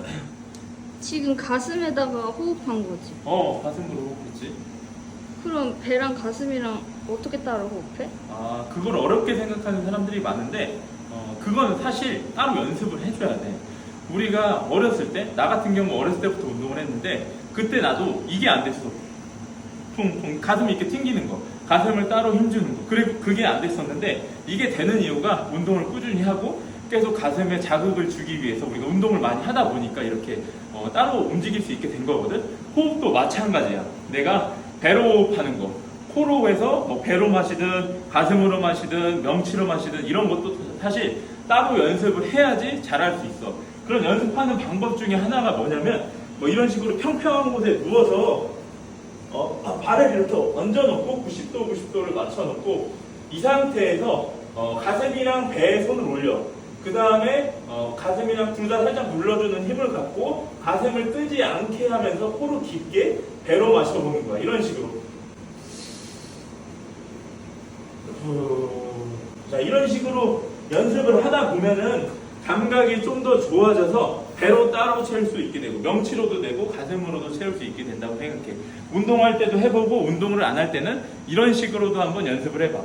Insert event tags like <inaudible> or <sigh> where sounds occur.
<clears throat> 지금 가슴에다가 호흡한 거지. 어 가슴으로 호흡했지. 그럼 배랑 가슴이랑 어떻게 따로 호흡해? 아 그걸 어렵게 생각하는 사람들이 많은데 어, 그거는 사실 따로 연습을 해줘야 돼. 우리가 어렸을 때 나 같은 경우 어렸을 때부터 운동을 했는데 그때 나도 이게 안 됐어. 퉁퉁 가슴 이렇게 튕기는 거, 가슴을 따로 힘주는 거. 그래 그게 안 됐었는데 이게 되는 이유가 운동을 꾸준히 하고 계속 가슴에 자극을 주기 위해서 우리가 운동을 많이 하다 보니까 이렇게 어, 따로 움직일 수 있게 된 거거든. 호흡도 마찬가지야. 내가 배로 호흡하는 거, 코로 해서 뭐 배로 마시든 가슴으로 마시든 명치로 마시든 이런 것도 사실 따로 연습을 해야지 잘할 수 있어. 그런 연습하는 방법 중에 하나가 뭐냐면 뭐 이런 식으로 평평한 곳에 누워서 어, 아, 발을 이렇게 얹어놓고 90도 90도를 맞춰놓고 이 상태에서 어, 가슴이랑 배에 손을 올려. 그 다음에 어, 가슴이랑 둘 다 살짝 눌러주는 힘을 갖고 가슴을 뜨지 않게 하면서 코로 깊게 배로 마셔보는 거야. 이런 식으로. 후. 자 이런 식으로 연습을 하다 보면은 감각이 좀 더 좋아져서 배로 따로 채울 수 있게 되고 명치로도 되고 가슴으로도 채울 수 있게 된다고 생각해. 운동할 때도 해보고 운동을 안 할 때는 이런 식으로도 한번 연습을 해봐.